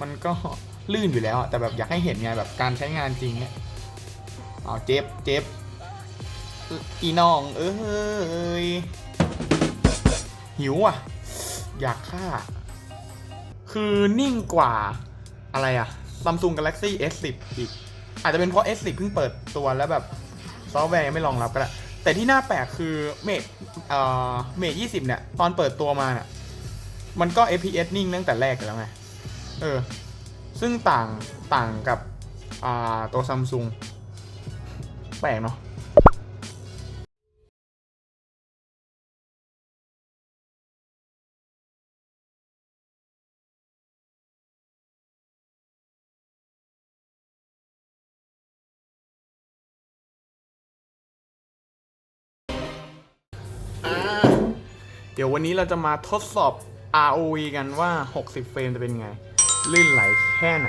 มันก็ลื่นอยู่แล้วแต่แบบอยากให้เห็นไงแบบการใช้งานจริงเนี่ยอ๋อเจ็บเจ็บอีน้องเอ้ยหิวอะ อยากฆ่า คือนิ่งกว่าอะไรอะ Samsung Galaxy S10 อีก อาจจะเป็นเพราะ S10 เพิ่งเปิดตัวแล้วแบบซอฟต์แวร์ยังไม่รองรับก็ได้แต่ที่น่าแปลกคือเมทเอ่อเมท20เนี่ย ตอนเปิดตัวมาเนี่ย มันก็ FPS นิ่งตั้งแต่แรกอยู่แล้วไง เออ ซึ่งต่างต่างกับอ่าตัวซัมซุงแปลกเนาะเดี๋ยววันนี้เราจะมาทดสอบ ROV กันว่า 60 เฟรมจะเป็นไง ลื่นไหลแค่ไหน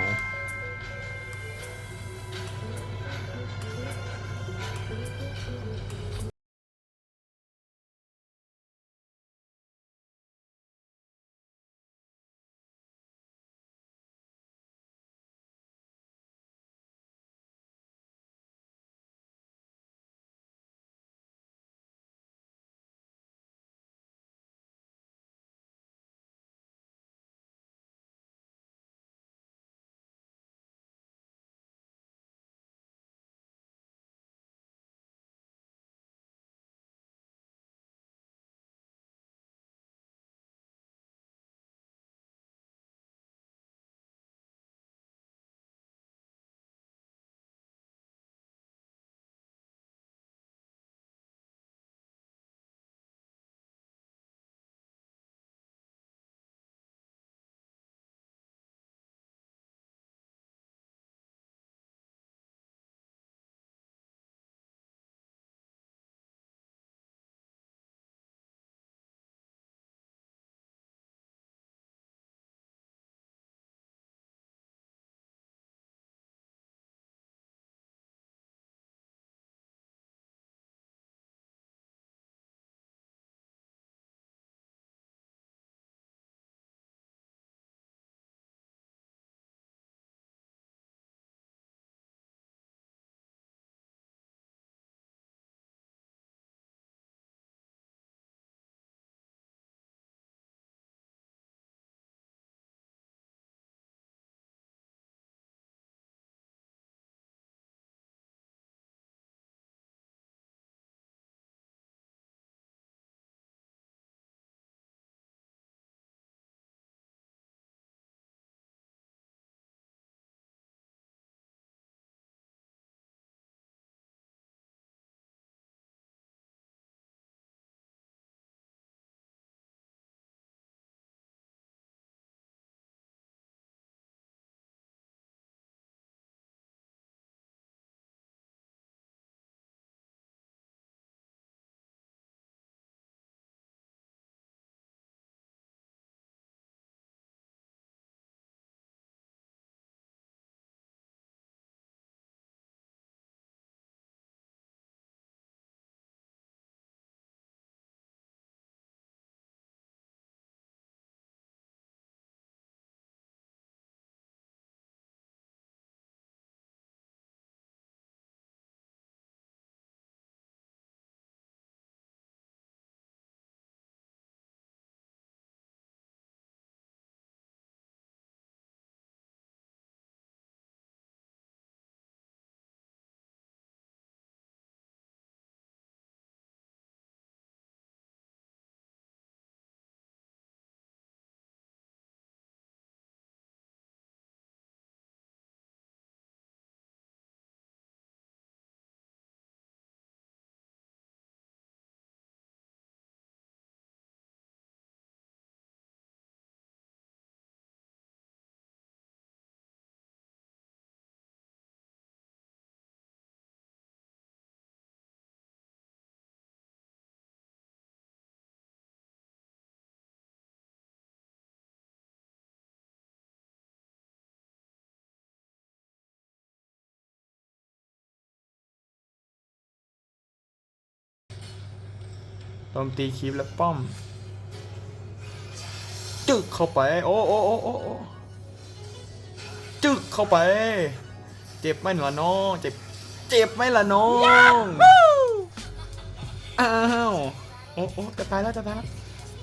โจมตีคีบและป้อม จึกเข้าไปโอ้โอ้โอ้โอ้โอ้จึกเข้าไป เจ็บไหมล่ะน้อง เจ็บ เจ็บไหมล่ะน้อง อ้าว โอ้โอ้จะตายแล้วจะตายแล้ว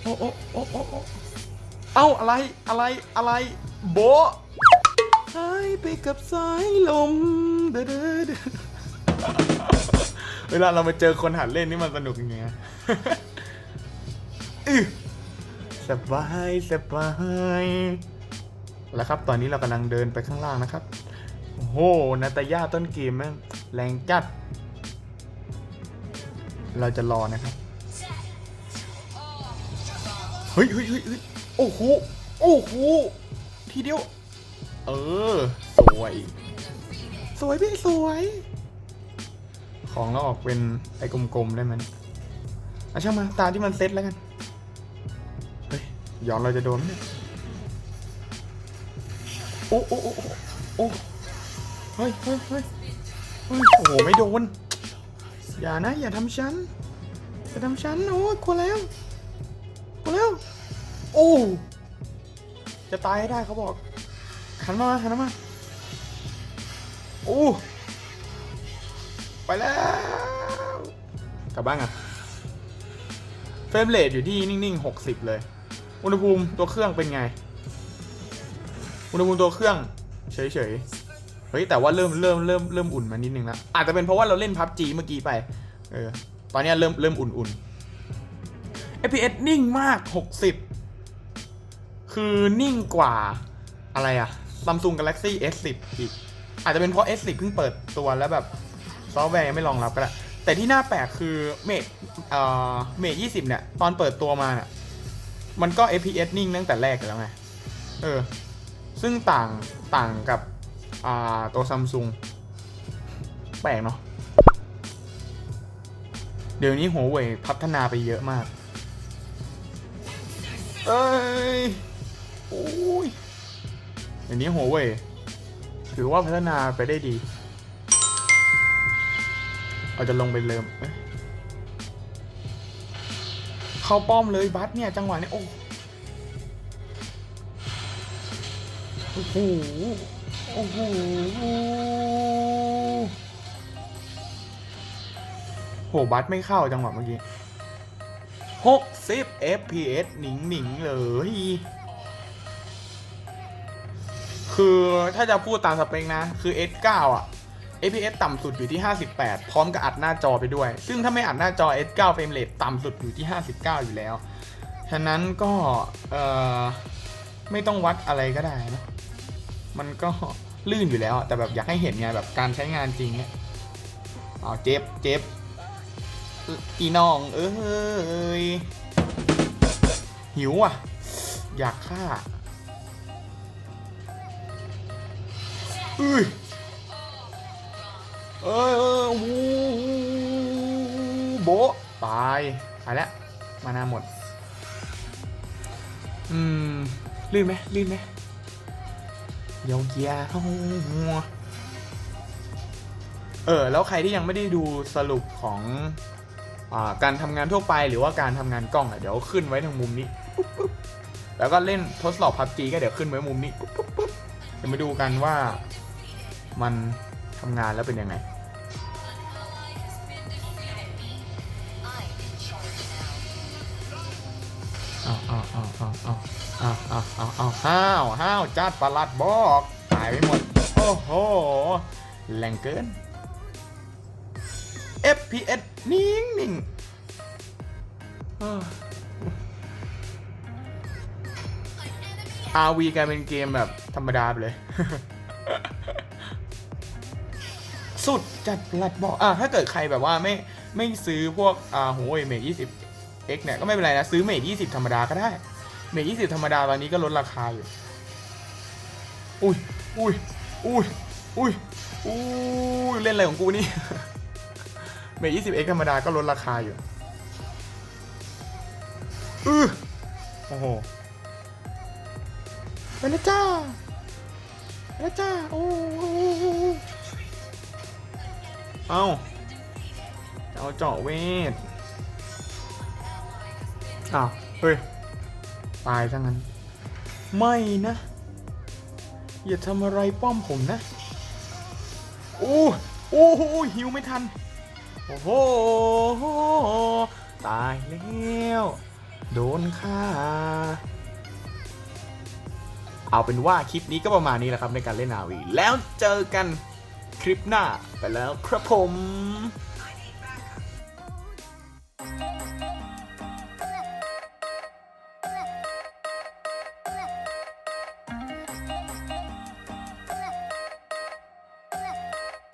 โอ้โอ้โอ้โอ้โอ้เอ้าอะไร อะไร อะไร โบะหายไปกับสายลม เด้อเด้อ เวลาเรามาเจอคนหัดเล่นนี่มันสนุกอย่างเงี้ยสบายสบายแล้วครับ ตอนนี้เรากำลังเดินไปข้างล่างนะครับ โอ้โหนาตาย่าต้นเกมแม่งแรงจัด เราจะรอนะครับ เฮ้ยเฮ้ยเฮ้ยเฮ้ยโอ้โห โอ้โห ทีเดียว เออ สวย สวยพี่สวย ของเราออกเป็นไอ้กลมๆได้ไหมอะช่างมาตาที่มันเซ็ตแล้วกัน เฮ้ยย้อนเราจะโดนไหมเนี่ยโอ้โอ้โอ้โอ้เฮ้ยเฮ้ยเฮ้ยเฮ้ยโอ้โหไม่โดน อย่านะ อย่าทำฉันอย่าทำฉันโอ้ยกลัวแล้วกลัวแล้วโอ้จะตายให้ได้เขาบอกหันมาหันมาโอ้ ไปแล้ว กลับบ้านกันเฟรมเรทอยู่ที่นิ่งๆ 60 เลย อุณหภูมิตัวเครื่องเป็นไง อุณหภูมิตัวเครื่องเฉยๆ เฮ้ยแต่ว่าเริ่มเริ่มเริ่มเริ่มอุ่นมานิดนึงแล้วอาจจะเป็นเพราะว่าเราเล่นพับจีเมื่อกี้ไป เออ ตอนนี้เริ่มเริ่มอุ่นๆ FPS นิ่งมาก 60 คือนิ่งกว่าอะไรอะ Samsung Galaxy S10 อีก อาจจะเป็นเพราะ S10 เพิ่งเปิดตัวแล้วแบบ ซอฟต์แวร์ยังไม่รองรับก็ได้แต่ที่น่าแปลกคือเมทเอ่อเมท20เนี่ย ตอนเปิดตัวมาเนี่ยมันก็ FPS นิ่งตั้งแต่แรกแล้วไง เออ ซึ่งต่างต่างกับ อ่า ตัวซัมซุงแปลกเนาะเดี๋ยวนี้หัวเว่ยพัฒนาไปเยอะมาก เอ้ย โอ้ยเดี๋ยวนี้หัวเว่ยถือว่าพัฒนาไปได้ดี เราจะลงไปเริ่มเอ้ยเข้าป้อมเลยบัสเนี่ย จังหวะเนี้ยโอ้โอ้โหโอ้โหโหบัสไม่เข้าจังหวะเมื่อกี้60 fps หนิงหนิงเลยคือถ้าจะพูดตามสเปคนะ คือ S9 อะ FPS ต่ำสุดอยู่ที่ 58 พร้อมกับอัดหน้าจอไปด้วย ซึ่งถ้าไม่อัดหน้าจอ S9 เฟรมเรทต่ำสุดอยู่ที่ 59 อยู่แล้ว ฉะนั้นก็เออไม่ต้องวัดอะไรก็ได้นะมันก็ลื่นอยู่แล้ว แต่แบบอยากให้เห็นไงแบบการใช้งานจริงเนี่ยอ๋อเจ็บเจ็บอีน้องเอ้ยหิวอะ อยากฆ่า อุ้ย เอ้ยเอ้ยโอ้โหโบะตายตายแล้วมานาหมด อืมลื่นไหมลื่นไหมเดี่ยวเกียร์หัวเออแล้วใครที่ยังไม่ได้ดูสรุปของอการทำงานทั่วไปหรือว่าการทำงานกล้องอะเดี๋ยวขึ้นไว้ทางมุมนี้แล้วก็เล่นทดสอบพับจีก็เดี๋ยวขึ้นไว้มุมนี้เดี๋ยวมาดูกันว่ามัน ทำงานแล้วเป็นยังไง เอาเอาเอาเอาเอาเอาเอาเอาเอาห้าวห้าวจัดประหลัดบอกตายไปหมด โอ้โห แรงเกิน FPS นิ่งนิ่งอ้อ RV กลายเป็นเกมแบบธรรมดาไปเลย สุดจัดประหลัดบอกอะถ้าเกิดใครแบบว่าไม่ไม่ซื้อพวกอ่าโหยเมท20 X เนี่ยก็ไม่เป็นไรนะ ซื้อเมท20ธรรมดาก็ได้ เมท20ธรรมดาตอนนี้ก็ลดราคาอยู่ อุ้ยอุ้ยอุ้ยอุ้ยอุ้ยเล่นอะไรของกูนี่เมท20 X ธรรมดาก็ลดราคาอยู่อือโอ้โหไปแล้วจ้าไปแล้วจ้าโอ้โห เอาเอาเจาะเวทอ้าวเฮ้ย ตายซะงั้น ไม่นะ อย่าทำอะไรป้อมผมนะ โอ้โอ้โหหิวไม่ทัน โอ้โห ตายแล้ว โดนฆ่า เอาเป็นว่าคลิปนี้ก็ประมาณนี้แหละครับในการเล่นนาวี แล้วเจอกัน คลิปหน้าไปแล้วครับผม